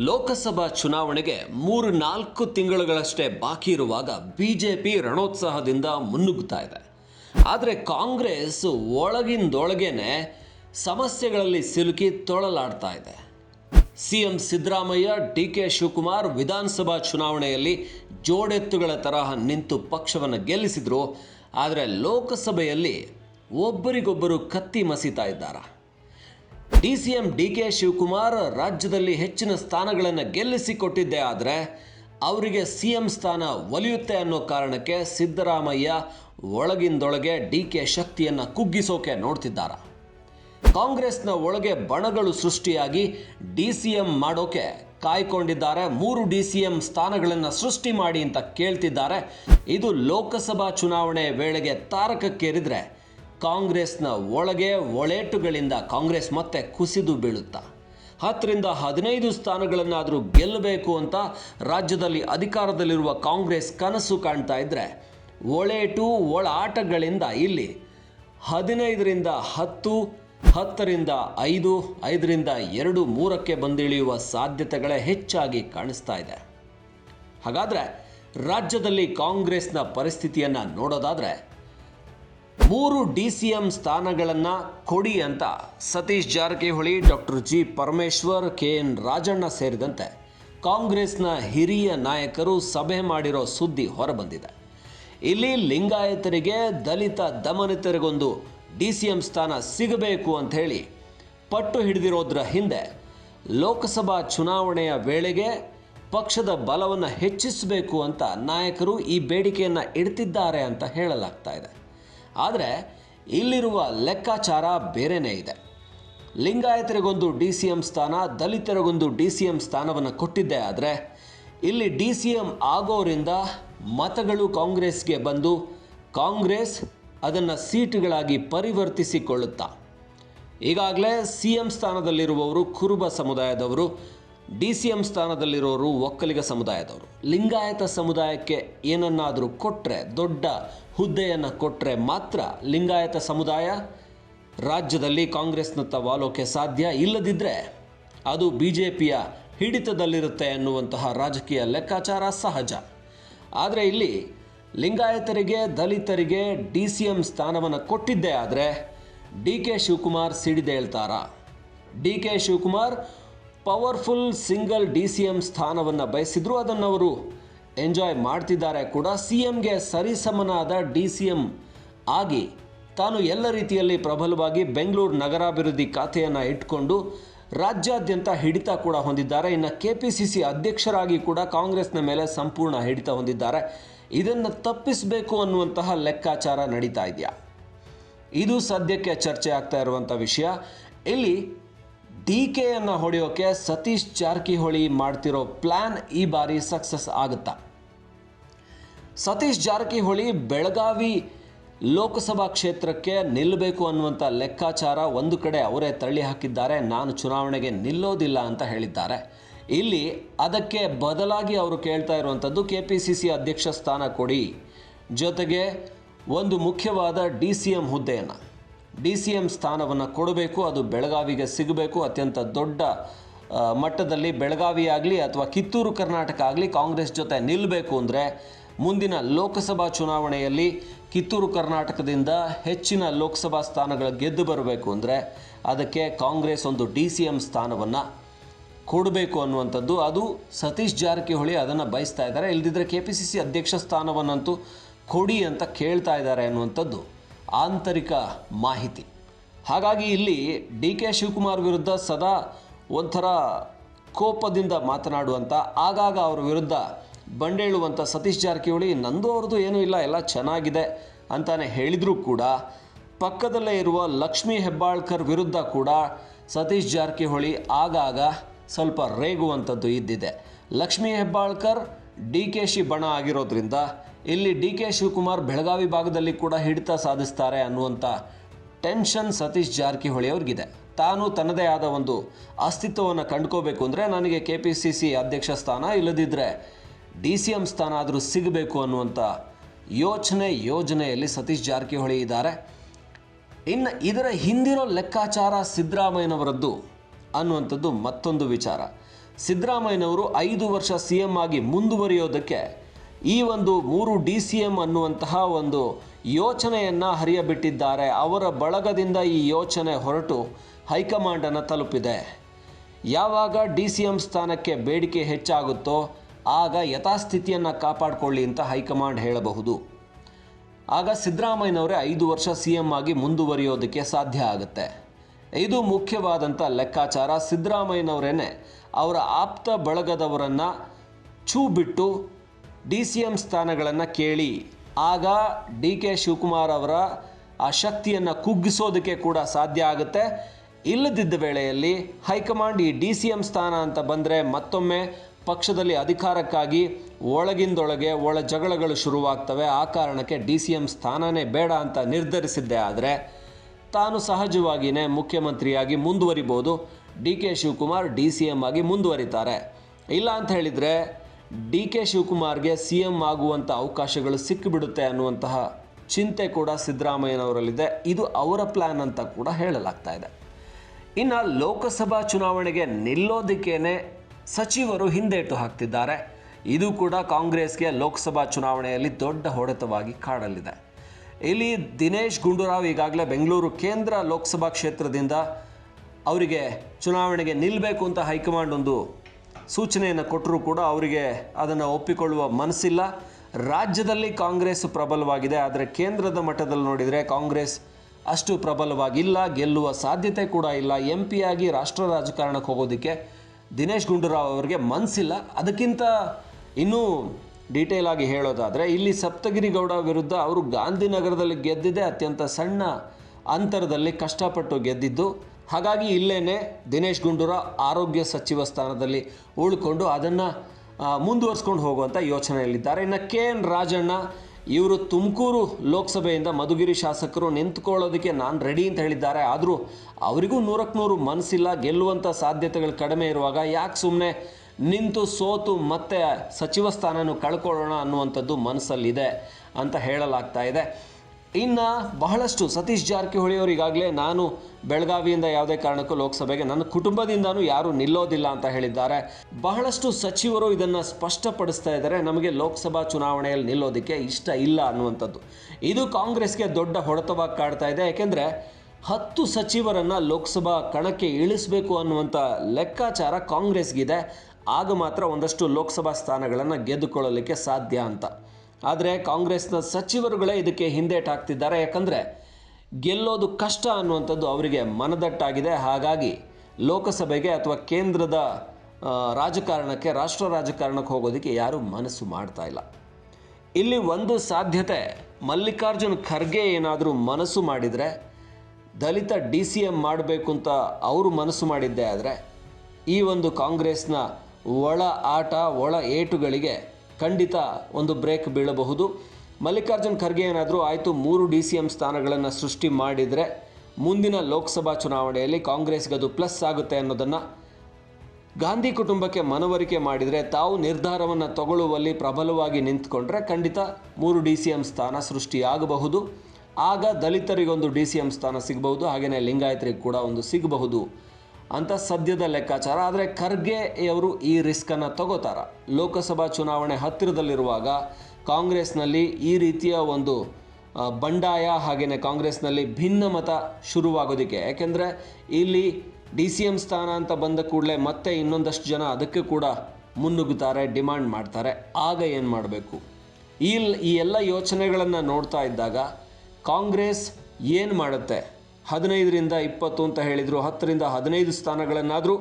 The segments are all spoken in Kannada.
ಲೋಕಸಭಾ ಚುನಾವಣೆಗೆ ಮೂರು ನಾಲ್ಕು ತಿಂಗಳುಗಳಷ್ಟೇ ಬಾಕಿ ಇರುವಾಗ ಬಿಜೆಪಿ ರಣೋತ್ಸಾಹದಿಂದ ಮುನ್ನುಗ್ಗುತ್ತಾ ಇದೆ. ಆದರೆ ಕಾಂಗ್ರೆಸ್ ಒಳಗಿಂದೊಳಗೇನೆ ಸಮಸ್ಯೆಗಳಲ್ಲಿ ಸಿಲುಕಿ ತೊಳಲಾಡ್ತಾ ಇದೆ. CM Siddaramaiah D K Shivakumar ವಿಧಾನಸಭಾ ಚುನಾವಣೆಯಲ್ಲಿ ಜೋಡೆತ್ತುಗಳ ತರಹ ನಿಂತು ಪಕ್ಷವನ್ನು ಗೆಲ್ಲಿಸಿದ್ರು. ಆದರೆ ಲೋಕಸಭೆಯಲ್ಲಿ ಒಬ್ಬರಿಗೊಬ್ಬರು ಕತ್ತಿ ಮಸೀತಾ ಇದ್ದಾರೆ? D C M D K Shivakumar ರಾಜ್ಯದಲ್ಲಿ ಹೆಚ್ಚಿನ ಸ್ಥಾನಗಳನ್ನು ಗೆಲ್ಲಿಸಿಕೊಟ್ಟಿದ್ದೆ ಆದರೆ ಅವರಿಗೆ ಸಿ ಎಂ ಸ್ಥಾನ ಒಲಿಯುತ್ತೆ ಅನ್ನೋ ಕಾರಣಕ್ಕೆ ಸಿದ್ದರಾಮಯ್ಯ ಒಳಗಿಂದೊಳಗೆ ಡಿ ಕೆ ಶಕ್ತಿಯನ್ನು ಕುಗ್ಗಿಸೋಕೆ ನೋಡ್ತಿದ್ದಾರೆ. ಕಾಂಗ್ರೆಸ್ನ ಒಳಗೆ ಬಣಗಳು ಸೃಷ್ಟಿಯಾಗಿ ಡಿ ಸಿ ಎಂ ಮಾಡೋಕೆ ಕಾಯ್ಕೊಂಡಿದ್ದಾರೆ. ಮೂರು ಡಿ ಸಿ ಎಂ ಸ್ಥಾನಗಳನ್ನು ಸೃಷ್ಟಿ ಮಾಡಿ ಅಂತ ಕೇಳ್ತಿದ್ದಾರೆ. ಇದು ಲೋಕಸಭಾ ಚುನಾವಣೆ ವೇಳೆಗೆ ತಾರಕಕ್ಕೇರಿದ್ರೆ ಕಾಂಗ್ರೆಸ್ನ ಒಳಗೆ ಒಳೇಟುಗಳಿಂದ ಕಾಂಗ್ರೆಸ್ ಮತ್ತೆ ಕುಸಿದು ಬೀಳುತ್ತಾ. ಹತ್ತರಿಂದ ಹದಿನೈದು ಸ್ಥಾನಗಳನ್ನಾದರೂ ಗೆಲ್ಲಬೇಕು ಅಂತ ರಾಜ್ಯದಲ್ಲಿ ಅಧಿಕಾರದಲ್ಲಿರುವ ಕಾಂಗ್ರೆಸ್ ಕನಸು ಕಾಣ್ತಾ ಇದ್ರೆ, ಒಳೇಟು ಒಳ ಆಟಗಳಿಂದ ಇಲ್ಲಿ ಹದಿನೈದರಿಂದ ಹತ್ತು, ಹತ್ತರಿಂದ ಐದು, ಐದರಿಂದ ಎರಡು, ಮೂರಕ್ಕೆ ಬಂದಿಳಿಯುವ ಸಾಧ್ಯತೆಗಳೇ ಹೆಚ್ಚಾಗಿ ಕಾಣಿಸ್ತಾ ಇದೆ. ಹಾಗಾದರೆ ರಾಜ್ಯದಲ್ಲಿ ಕಾಂಗ್ರೆಸ್ನ ಪರಿಸ್ಥಿತಿಯನ್ನು ನೋಡೋದಾದರೆ ಮೂರು ಡಿ ಸಿ ಎಂ ಸ್ಥಾನಗಳನ್ನು ಕೊಡಿ ಅಂತ Satish Jarkiholi, doctor G Parameshwar, K N Rajanna ಸೇರಿದಂತೆ ಕಾಂಗ್ರೆಸ್ನ ಹಿರಿಯ ನಾಯಕರು ಸಭೆ ಮಾಡಿರೋ ಸುದ್ದಿ ಹೊರಬಂದಿದೆ. ಇಲ್ಲಿ ಲಿಂಗಾಯತರಿಗೆ ದಲಿತ ದಮನಿತರಿಗೊಂದು ಡಿ ಸಿ ಎಂ ಸ್ಥಾನ ಸಿಗಬೇಕು ಅಂತ ಹೇಳಿ ಪಟ್ಟು ಹಿಡಿದಿರೋದ್ರ ಹಿಂದೆ ಲೋಕಸಭಾ ಚುನಾವಣೆಯ ವೇಳೆಗೆ ಪಕ್ಷದ ಬಲವನ್ನು ಹೆಚ್ಚಿಸಬೇಕು ಅಂತ ನಾಯಕರು ಈ ಬೇಡಿಕೆಯನ್ನು ಇಡ್ತಿದ್ದಾರೆ ಅಂತ ಹೇಳಲಾಗ್ತಾ ಇದೆ. ಆದರೆ ಇಲ್ಲಿರುವ ಲೆಕ್ಕಾಚಾರ ಬೇರೆಯೇ ಇದೆ. ಲಿಂಗಾಯತರಿಗೊಂದು ಡಿ ಸಿ ಎಂ ಸ್ಥಾನ, ದಲಿತರಿಗೊಂದು ಡಿ ಸಿ ಎಂ ಸ್ಥಾನವನ್ನು ಕೊಟ್ಟಿದ್ದೆ ಆದರೆ ಇಲ್ಲಿ ಡಿ ಸಿ ಎಂ ಆಗೋರಿಂದ ಮತಗಳು ಕಾಂಗ್ರೆಸ್ಗೆ ಬಂದು ಕಾಂಗ್ರೆಸ್ ಅದನ್ನು ಸೀಟುಗಳಾಗಿ ಪರಿವರ್ತಿಸಿಕೊಳ್ಳುತ್ತಾ. ಈಗಾಗಲೇ ಸಿ ಎಂ ಸ್ಥಾನದಲ್ಲಿರುವವರು ಕುರುಬ ಸಮುದಾಯದವರು, ಡಿ ಸಿ ಎಂ ಸ್ಥಾನದಲ್ಲಿರೋರು ಒಕ್ಕಲಿಗ ಸಮುದಾಯದವರು. ಲಿಂಗಾಯತ ಸಮುದಾಯಕ್ಕೆ ಏನನ್ನಾದರೂ ಕೊಟ್ಟರೆ ದೊಡ್ಡ ಹುದ್ದೆಯನ್ನು ಕೊಟ್ಟರೆ ಮಾತ್ರ ಲಿಂಗಾಯತ ಸಮುದಾಯ ರಾಜ್ಯದಲ್ಲಿ ಕಾಂಗ್ರೆಸ್ನತ್ತ ವಾಲೋಕೆ ಸಾಧ್ಯ ಇಲ್ಲದಿದ್ದರೆ ಅದು ಬಿ ಜೆ ಪಿಯ ಹಿಡಿತದಲ್ಲಿರುತ್ತೆ ಎನ್ನುವಂತಹ ರಾಜಕೀಯ ಲೆಕ್ಕಾಚಾರ ಸಹಜ. ಆದರೆ ಇಲ್ಲಿ ಲಿಂಗಾಯತರಿಗೆ, ದಲಿತರಿಗೆ ಡಿ ಸಿ ಎಂ ಸ್ಥಾನವನ್ನು ಕೊಟ್ಟಿದ್ದೇ ಆದರೆ D K Shivakumar ಸಿಡಿದೇಳ್ತಾರ D K Shivakumar powerful single D C M ಸ್ಥಾನವನ್ನು ಬಯಸಿದ್ರು ಅದನ್ನು ಅವರು ಎಂಜಾಯ್ ಮಾಡ್ತಿದ್ದಾರೆ ಕೂಡ. ಸಿ ಎಂಗೆ ಸರಿಸಮನಾದ ಡಿ ಸಿ ಎಂ ಆಗಿ ತಾನು ಎಲ್ಲ ರೀತಿಯಲ್ಲಿ ಪ್ರಬಲವಾಗಿ ಬೆಂಗಳೂರು ನಗರಾಭಿವೃದ್ಧಿ ಖಾತೆಯನ್ನು ಇಟ್ಕೊಂಡು ರಾಜ್ಯಾದ್ಯಂತ ಹಿಡಿತ ಕೂಡ ಹೊಂದಿದ್ದಾರೆ. ಇನ್ನು ಕೆ ಪಿ ಸಿ ಸಿ ಅಧ್ಯಕ್ಷರಾಗಿ ಕೂಡ ಕಾಂಗ್ರೆಸ್ನ ಮೇಲೆ ಸಂಪೂರ್ಣ ಹಿಡಿತ ಹೊಂದಿದ್ದಾರೆ. ಇದನ್ನು ತಪ್ಪಿಸಬೇಕು ಅನ್ನುವಂತಹ ಲೆಕ್ಕಾಚಾರ ನಡೀತಾ ಇದೆಯಾ? ಇದು ಸದ್ಯಕ್ಕೆ ಚರ್ಚೆ ಆಗ್ತಾ ಇರುವಂಥ ವಿಷಯ. ಇಲ್ಲಿ ಡಿ ಕೆಯನ್ನು ಹೊಡೆಯೋಕೆ ಸತೀಶ್ ಜಾರಕಿಹೊಳಿ ಮಾಡ್ತಿರೋ ಪ್ಲ್ಯಾನ್ ಈ ಬಾರಿ ಸಕ್ಸಸ್ ಆಗುತ್ತಾ? ಸತೀಶ್ ಜಾರಕಿಹೊಳಿ ಬೆಳಗಾವಿ ಲೋಕಸಭಾ ಕ್ಷೇತ್ರಕ್ಕೆ ನಿಲ್ಲಬೇಕು ಅನ್ನುವಂಥ ಲೆಕ್ಕಾಚಾರ ಒಂದು ಕಡೆ ಅವರೇ ತಳ್ಳಿ ಹಾಕಿದ್ದಾರೆ. ನಾನು ಚುನಾವಣೆಗೆ ನಿಲ್ಲೋದಿಲ್ಲ ಅಂತ ಹೇಳಿದ್ದಾರೆ. ಇಲ್ಲಿ ಅದಕ್ಕೆ ಬದಲಾಗಿ ಅವರು ಕೇಳ್ತಾ ಇರುವಂಥದ್ದು ಕೆ ಪಿ ಸಿ ಸಿ ಅಧ್ಯಕ್ಷ ಸ್ಥಾನ ಕೊಡಿ. ಜೊತೆಗೆ ಒಂದು ಮುಖ್ಯವಾದ ಡಿ ಸಿ ಎಂ ಹುದ್ದೆಯನ್ನು. ಡಿ ಸಿ ಎಂ ಸ್ಥಾನವನ್ನು ಕೊಡಬೇಕು, ಅದು ಬೆಳಗಾವಿಗೆ ಸಿಗಬೇಕು, ಅತ್ಯಂತ ದೊಡ್ಡ ಮಟ್ಟದಲ್ಲಿ ಬೆಳಗಾವಿ ಆಗಲಿ ಅಥವಾ ಕಿತ್ತೂರು ಕರ್ನಾಟಕ ಆಗಲಿ ಕಾಂಗ್ರೆಸ್ ಜೊತೆ ನಿಲ್ಲಬೇಕು ಅಂದರೆ ಮುಂದಿನ ಲೋಕಸಭಾ ಚುನಾವಣೆಯಲ್ಲಿ ಕಿತ್ತೂರು ಕರ್ನಾಟಕದಿಂದ ಹೆಚ್ಚಿನ ಲೋಕಸಭಾ ಸ್ಥಾನಗಳು ಗೆದ್ದು ಬರಬೇಕು ಅಂದರೆ ಅದಕ್ಕೆ ಕಾಂಗ್ರೆಸ್ ಒಂದು ಡಿ ಸಿ ಎಂ ಸ್ಥಾನವನ್ನು ಕೊಡಬೇಕು ಅನ್ನುವಂಥದ್ದು. ಅದು ಸತೀಶ್ ಜಾರಕಿಹೊಳಿ ಅದನ್ನು ಬಯಸ್ತಾ ಇದ್ದಾರೆ. ಇಲ್ಲದಿದ್ದರೆ ಕೆ ಪಿ ಸಿ ಸಿ ಅಧ್ಯಕ್ಷ ಸ್ಥಾನವನ್ನಂತೂ ಕೊಡಿ ಅಂತ ಕೇಳ್ತಾ ಇದ್ದಾರೆ ಅನ್ನುವಂಥದ್ದು. ಆಂತರಿಕ ಮಾಹಿತಿ. ಹಾಗಾಗಿ ಇಲ್ಲಿ ಡಿ ಕೆ ಶಿವಕುಮಾರ್ ವಿರುದ್ಧ ಸದಾ ಒಂಥರ ಕೋಪದಿಂದ ಮಾತನಾಡುವಂಥ ಆಗಾಗ ಅವರ ವಿರುದ್ಧ ಬಂಡೇಳುವಂಥ ಸತೀಶ್ ಜಾರಕಿಹೊಳಿ, ನಂದು ಅವ್ರದ್ದು ಏನೂ ಇಲ್ಲ, ಎಲ್ಲ ಚೆನ್ನಾಗಿದೆ ಅಂತಾನೆ ಹೇಳಿದರೂ ಕೂಡ, ಪಕ್ಕದಲ್ಲೇ ಇರುವ ಲಕ್ಷ್ಮೀ ಹೆಬ್ಬಾಳ್ಕರ್ ವಿರುದ್ಧ ಕೂಡ ಸತೀಶ್ ಜಾರಕಿಹೊಳಿ ಆಗಾಗ ಸ್ವಲ್ಪ ರೇಗುವಂಥದ್ದು ಇದ್ದಿದೆ. ಲಕ್ಷ್ಮೀ ಹೆಬ್ಬಾಳ್ಕರ್ ಡಿ ಕೆ ಶಿ ಬಣ ಆಗಿರೋದ್ರಿಂದ ಇಲ್ಲಿ ಡಿ ಕೆ ಶಿವಕುಮಾರ್ ಬೆಳಗಾವಿ ಭಾಗದಲ್ಲಿ ಕೂಡ ಹಿಡಿತ ಸಾಧಿಸ್ತಾರೆ ಅನ್ನುವಂಥ ಟೆನ್ಷನ್ ಸತೀಶ್ ಜಾರಕಿಹೊಳಿ ಅವ್ರಿಗಿದೆ. ತಾನು ತನ್ನದೇ ಆದ ಒಂದು ಅಸ್ತಿತ್ವವನ್ನು ಕಂಡ್ಕೋಬೇಕು ಅಂದರೆ ನನಗೆ ಕೆ ಪಿ ಸಿ ಸಿ ಅಧ್ಯಕ್ಷ ಸ್ಥಾನ ಇಲ್ಲದಿದ್ದರೆ ಡಿ ಸಿ ಎಂ ಸ್ಥಾನ ಆದರೂ ಸಿಗಬೇಕು ಅನ್ನುವಂಥ ಯೋಚನೆ, ಯೋಜನೆಯಲ್ಲಿ ಸತೀಶ್ ಜಾರಕಿಹೊಳಿ ಇದ್ದಾರೆ. ಇನ್ನು ಇದರ ಹಿಂದಿರೋ ಲೆಕ್ಕಾಚಾರ ಸಿದ್ದರಾಮಯ್ಯನವರದ್ದು ಅನ್ನುವಂಥದ್ದು ಮತ್ತೊಂದು ವಿಚಾರ. ಸಿದ್ದರಾಮಯ್ಯನವರು ಐದು ವರ್ಷ ಸಿ ಎಂ ಆಗಿ ಮುಂದುವರಿಯೋದಕ್ಕೆ ಈ ಒಂದು ಮೂರು ಡಿ ಸಿ ಎಂ ಅನ್ನುವಂತಹ ಒಂದು ಯೋಚನೆಯನ್ನು ಹರಿಯಬಿಟ್ಟಿದ್ದಾರೆ. ಅವರ ಬಳಗದಿಂದ ಈ ಯೋಚನೆ ಹೊರಟು ಹೈಕಮಾಂಡನ್ನು ತಲುಪಿದೆ. ಯಾವಾಗ ಡಿ ಸಿ ಎಂ ಸ್ಥಾನಕ್ಕೆ ಬೇಡಿಕೆ ಹೆಚ್ಚಾಗುತ್ತೋ ಆಗ ಯಥಾಸ್ಥಿತಿಯನ್ನು ಕಾಪಾಡಿಕೊಳ್ಳಿ ಅಂತ ಹೈಕಮಾಂಡ್ ಹೇಳಬಹುದು. ಆಗ ಸಿದ್ದರಾಮಯ್ಯನವರೇ ಐದು ವರ್ಷ ಸಿ ಎಂ ಆಗಿ ಮುಂದುವರಿಯೋದಕ್ಕೆ ಸಾಧ್ಯ ಆಗುತ್ತೆ. ಇದು ಮುಖ್ಯವಾದಂಥ ಲೆಕ್ಕಾಚಾರ. ಸಿದ್ದರಾಮಯ್ಯನವರೇನೆ ಅವರ ಆಪ್ತ ಬಳಗದವರನ್ನು ಛೂ ಬಿಟ್ಟು ಡಿ ಸಿ ಎಂ ಸ್ಥಾನಗಳನ್ನು ಕೇಳಿ, ಆಗ ಡಿ ಕೆ ಶಿವಕುಮಾರ್ ಅವರ ಆ ಶಕ್ತಿಯನ್ನು ಕುಗ್ಗಿಸೋದಕ್ಕೆ ಕೂಡ ಸಾಧ್ಯ ಆಗುತ್ತೆ. ಇಲ್ಲದಿದ್ದ ವೇಳೆಯಲ್ಲಿ ಹೈಕಮಾಂಡ್ ಈ ಡಿ ಸಿ ಎಂ ಸ್ಥಾನ ಅಂತ ಬಂದರೆ ಮತ್ತೊಮ್ಮೆ ಪಕ್ಷದಲ್ಲಿ ಅಧಿಕಾರಕ್ಕಾಗಿ ಒಳಗಿಂದೊಳಗೆ ಒಳ ಜಗಳಗಳು ಶುರುವಾಗ್ತವೆ. ಆ ಕಾರಣಕ್ಕೆ ಡಿ ಸಿ ಎಂ ಸ್ಥಾನನೇ ಬೇಡ ಅಂತ ನಿರ್ಧರಿಸಿದ್ದೆ. ಆದರೆ ತಾನು ಸಹಜವಾಗಿಯೇ ಮುಖ್ಯಮಂತ್ರಿಯಾಗಿ ಮುಂದುವರಿಬೋದು. D K Shivakumar D C M ಆಗಿ ಮುಂದುವರಿತಾರೆ. ಇಲ್ಲ ಅಂತ ಹೇಳಿದರೆ ಡಿ ಕೆ ಶಿವಕುಮಾರ್ಗೆ ಸಿ ಎಂ ಆಗುವಂಥ ಅವಕಾಶಗಳು ಸಿಕ್ಕಿಬಿಡುತ್ತೆ ಅನ್ನುವಂತಹ ಚಿಂತೆ ಕೂಡ ಸಿದ್ದರಾಮಯ್ಯನವರಲ್ಲಿದೆ. ಇದು ಅವರ ಪ್ಲ್ಯಾನ್ ಅಂತ ಕೂಡ ಹೇಳಲಾಗ್ತಾ ಇದೆ. ಇನ್ನು ಲೋಕಸಭಾ ಚುನಾವಣೆಗೆ ನಿಲ್ಲೋದಕ್ಕೇನೆ ಸಚಿವರು ಹಿಂದೇಟು ಹಾಕ್ತಿದ್ದಾರೆ. ಇದು ಕೂಡ ಕಾಂಗ್ರೆಸ್ಗೆ ಲೋಕಸಭಾ ಚುನಾವಣೆಯಲ್ಲಿ ದೊಡ್ಡ ಹೊಡೆತವಾಗಿ ಕಾಡಲಿದೆ. ಇಲ್ಲಿ ದಿನೇಶ್ ಗುಂಡೂರಾವ್ ಈಗಾಗಲೇ ಬೆಂಗಳೂರು ಕೇಂದ್ರ ಲೋಕಸಭಾ ಕ್ಷೇತ್ರದಿಂದ ಅವರಿಗೆ ಚುನಾವಣೆಗೆ ನಿಲ್ಲಬೇಕು ಅಂತ ಹೈಕಮಾಂಡ್ ಒಂದು ಸೂಚನೆಯನ್ನು ಕೊಟ್ಟರೂ ಕೂಡ ಅವರಿಗೆ ಅದನ್ನು ಒಪ್ಪಿಕೊಳ್ಳುವ ಮನಸ್ಸಿಲ್ಲ. ರಾಜ್ಯದಲ್ಲಿ ಕಾಂಗ್ರೆಸ್ ಪ್ರಬಲವಾಗಿದೆ, ಆದರೆ ಕೇಂದ್ರದ ಮಟ್ಟದಲ್ಲಿ ನೋಡಿದರೆ ಕಾಂಗ್ರೆಸ್ ಅಷ್ಟು ಪ್ರಬಲವಾಗಿಲ್ಲ, ಗೆಲ್ಲುವ ಸಾಧ್ಯತೆ ಕೂಡ ಇಲ್ಲ. ಎಂ ಆಗಿ ರಾಷ್ಟ್ರ ರಾಜಕಾರಣಕ್ಕೆ ಹೋಗೋದಕ್ಕೆ ದಿನೇಶ್ ಗುಂಡೂರಾವ್ ಅವರಿಗೆ ಮನಸ್ಸಿಲ್ಲ. ಅದಕ್ಕಿಂತ ಇನ್ನೂ ಡೀಟೇಲ್ ಆಗಿ ಹೇಳೋದಾದರೆ, ಇಲ್ಲಿ ಸಪ್ತಗಿರಿ ಗೌಡ ವಿರುದ್ಧ ಅವರು ಗಾಂಧಿನಗರದಲ್ಲಿ ಗೆದ್ದಿದೆ, ಅತ್ಯಂತ ಸಣ್ಣ ಅಂತರದಲ್ಲಿ ಕಷ್ಟಪಟ್ಟು ಗೆದ್ದಿದ್ದು. ಹಾಗಾಗಿ ಇಲ್ಲೇನೆ ದಿನೇಶ್ ಗುಂಡೂರಾವ್ ಆರೋಗ್ಯ ಸಚಿವ ಸ್ಥಾನದಲ್ಲಿ ಉಳ್ಕೊಂಡು ಅದನ್ನು ಮುಂದುವರ್ಸ್ಕೊಂಡು ಹೋಗುವಂಥ ಯೋಚನೆಯಲ್ಲಿದ್ದಾರೆ. ಇನ್ನು ಕೆ ಎನ್ ರಾಜಣ್ಣ, ಇವರು ತುಮಕೂರು ಲೋಕಸಭೆಯಿಂದ ಮಧುಗಿರಿ ಶಾಸಕರು ನಿಂತ್ಕೊಳ್ಳೋದಕ್ಕೆ ನಾನು ರೆಡಿ ಅಂತ ಹೇಳಿದ್ದಾರೆ. ಆದರೂ ಅವರಿಗೂ ನೂರಕ್ಕೆ ನೂರು ಮನಸ್ಸಿಲ್ಲ ಗೆಲ್ಲುವಂಥ ಸಾಧ್ಯತೆಗಳು ಕಡಿಮೆ ಇರುವಾಗ ಯಾಕೆ ಸುಮ್ಮನೆ ನಿಂತು ಸೋತು ಮತ್ತೆ ಸಚಿವ ಸ್ಥಾನನೂ ಕಳ್ಕೊಳ್ಳೋಣ ಅನ್ನುವಂಥದ್ದು ಮನಸ್ಸಲ್ಲಿದೆ ಅಂತ ಹೇಳಲಾಗ್ತಾ ಇದೆ. ಇನ್ನು ಬಹಳಷ್ಟು ಸತೀಶ್ ಜಾರಕಿಹೊಳಿ ಅವರು ಈಗಾಗಲೇ ನಾನು ಬೆಳಗಾವಿಯಿಂದ ಯಾವುದೇ ಕಾರಣಕ್ಕೂ ಲೋಕಸಭೆಗೆ ನನ್ನ ಕುಟುಂಬದಿಂದನೂ ಯಾರೂ ನಿಲ್ಲೋದಿಲ್ಲ ಅಂತ ಹೇಳಿದ್ದಾರೆ. ಬಹಳಷ್ಟು ಸಚಿವರು ಇದನ್ನು ಸ್ಪಷ್ಟಪಡಿಸ್ತಾ ಇದ್ದಾರೆ. ನಮಗೆ ಲೋಕಸಭಾ ಚುನಾವಣೆಯಲ್ಲಿ ನಿಲ್ಲೋದಕ್ಕೆ ಇಷ್ಟ ಇಲ್ಲ ಅನ್ನುವಂಥದ್ದು. ಇದು ಕಾಂಗ್ರೆಸ್ಗೆ ದೊಡ್ಡ ಹೊಡೆತವಾಗಿ ಕಾಡ್ತಾ ಇದೆ. ಯಾಕೆಂದರೆ ಹತ್ತು ಸಚಿವರನ್ನು ಲೋಕಸಭಾ ಕಣಕ್ಕೆ ಇಳಿಸಬೇಕು ಅನ್ನುವಂಥ ಲೆಕ್ಕಾಚಾರ ಕಾಂಗ್ರೆಸ್ಗಿದೆ. ಆಗ ಮಾತ್ರ ಒಂದಷ್ಟು ಲೋಕಸಭಾ ಸ್ಥಾನಗಳನ್ನು ಗೆದ್ದುಕೊಳ್ಳಲಿಕ್ಕೆ ಸಾಧ್ಯ ಅಂತ. ಆದರೆ ಕಾಂಗ್ರೆಸ್ನ ಸಚಿವರುಗಳೇ ಇದಕ್ಕೆ ಹಿಂದೇಟು ಹಾಕ್ತಿದ್ದಾರೆ. ಯಾಕಂದರೆ ಗೆಲ್ಲೋದು ಕಷ್ಟ ಅನ್ನುವಂಥದ್ದು ಅವರಿಗೆ ಮನದಟ್ಟಾಗಿದೆ. ಹಾಗಾಗಿ ಲೋಕಸಭೆಗೆ ಅಥವಾ ಕೇಂದ್ರದ ರಾಜಕಾರಣಕ್ಕೆ, ರಾಷ್ಟ್ರ ರಾಜಕಾರಣಕ್ಕೆ ಹೋಗೋದಕ್ಕೆ ಯಾರೂ ಮನಸ್ಸು ಮಾಡ್ತಾ ಇಲ್ಲ. ಇಲ್ಲಿ ಒಂದು ಸಾಧ್ಯತೆ, ಮಲ್ಲಿಕಾರ್ಜುನ್ ಖರ್ಗೆ ಏನಾದರೂ ಮನಸ್ಸು ಮಾಡಿದರೆ, ದಲಿತ ಡಿ ಸಿ ಎಂ ಮಾಡಬೇಕು ಅಂತ ಅವರು ಮನಸ್ಸು ಮಾಡಿದ್ದೇ ಆದರೆ, ಈ ಒಂದು ಕಾಂಗ್ರೆಸ್ನ ಒಳ ಆಟ, ಒಳ ಏಟುಗಳಿಗೆ ಖಂಡಿತ ಒಂದು ಬ್ರೇಕ್ ಬೀಳಬಹುದು. ಮಲ್ಲಿಕಾರ್ಜುನ್ ಖರ್ಗೆ ಏನಾದರೂ ಆಯಿತು, ಮೂರು ಡಿ ಸಿ ಎಂ ಸ್ಥಾನಗಳನ್ನು ಸೃಷ್ಟಿ ಮಾಡಿದರೆ ಮುಂದಿನ ಲೋಕಸಭಾ ಚುನಾವಣೆಯಲ್ಲಿ ಕಾಂಗ್ರೆಸ್ಗೆ ಅದು ಪ್ಲಸ್ ಆಗುತ್ತೆ ಅನ್ನೋದನ್ನು ಗಾಂಧಿ ಕುಟುಂಬಕ್ಕೆ ಮನವರಿಕೆ ಮಾಡಿದರೆ ತಾವು ನಿರ್ಧಾರವನ್ನು ತಗೊಳ್ಳುವಲ್ಲಿ ಪ್ರಬಲವಾಗಿ ನಿಂತ್ಕೊಂಡ್ರೆ ಖಂಡಿತ ಮೂರು ಡಿ ಸಿ ಎಂ ಸ್ಥಾನ ಸೃಷ್ಟಿಯಾಗಬಹುದು. ಆಗ ದಲಿತರಿಗೊಂದು ಡಿ ಸಿ ಎಂ ಸ್ಥಾನ ಸಿಗಬಹುದು ಹಾಗೆಯೇ ಲಿಂಗಾಯತರಿಗೆ ಕೂಡ ಒಂದು ಸಿಗಬಹುದು. ಅಂತ ಸದ್ಯದ ಲೆಕ್ಕಾಚಾರ. ಆದರೆ ಖರ್ಗೆ ಅವರು ಈ ರಿಸ್ಕನ್ನು ತಗೋತಾರ. ಲೋಕಸಭಾ ಚುನಾವಣೆ ಹತ್ತಿರದಲ್ಲಿರುವಾಗ ಕಾಂಗ್ರೆಸ್ನಲ್ಲಿ ಈ ರೀತಿಯ ಒಂದು ಬಂಡಾಯ ಹಾಗೆಯೇ ಕಾಂಗ್ರೆಸ್ನಲ್ಲಿ ಭಿನ್ನ ಮತ ಶುರುವಾಗೋದಕ್ಕೆ. ಯಾಕೆಂದರೆ ಇಲ್ಲಿ ಡಿ ಸಿ ಎಂ ಸ್ಥಾನ ಅಂತ ಬಂದ ಕೂಡಲೇ ಮತ್ತೆ ಇನ್ನೊಂದಷ್ಟು ಜನ ಅದಕ್ಕೆ ಕೂಡ ಮುನ್ನುಗ್ಗುತ್ತಾರೆ ಡಿಮ್ಯಾಂಡ್ ಮಾಡ್ತಾರೆ. ಆಗ ಏನು ಮಾಡಬೇಕು? ಈ ಈ ಎಲ್ಲ ಯೋಚನೆಗಳನ್ನು ನೋಡ್ತಾ ಇದ್ದಾಗ ಕಾಂಗ್ರೆಸ್ ಏನು ಮಾಡುತ್ತೆ? ಹದಿನೈದರಿಂದ ಇಪ್ಪತ್ತು ಅಂತ ಹೇಳಿದರು. ಹತ್ತರಿಂದ ಹದಿನೈದು ಸ್ಥಾನಗಳನ್ನಾದರೂ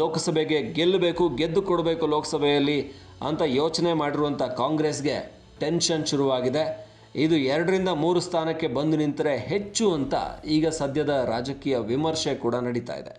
ಲೋಕಸಭೆಗೆ ಗೆಲ್ಲಬೇಕು, ಗೆದ್ದು ಕೊಡಬೇಕು ಲೋಕಸಭೆಯಲ್ಲಿ ಅಂತ ಯೋಚನೆ ಮಾಡಿರುವಂಥ ಕಾಂಗ್ರೆಸ್ಗೆ ಟೆನ್ಷನ್ ಶುರುವಾಗಿದೆ. ಇದು ಎರಡರಿಂದ ಮೂರು ಸ್ಥಾನಕ್ಕೆ ಬಂದು ನಿಂತರೆ ಹೆಚ್ಚು ಅಂತ ಈಗ ಸದ್ಯದ ರಾಜಕೀಯ ವಿಮರ್ಶೆ ಕೂಡ ನಡೀತಾ ಇದೆ.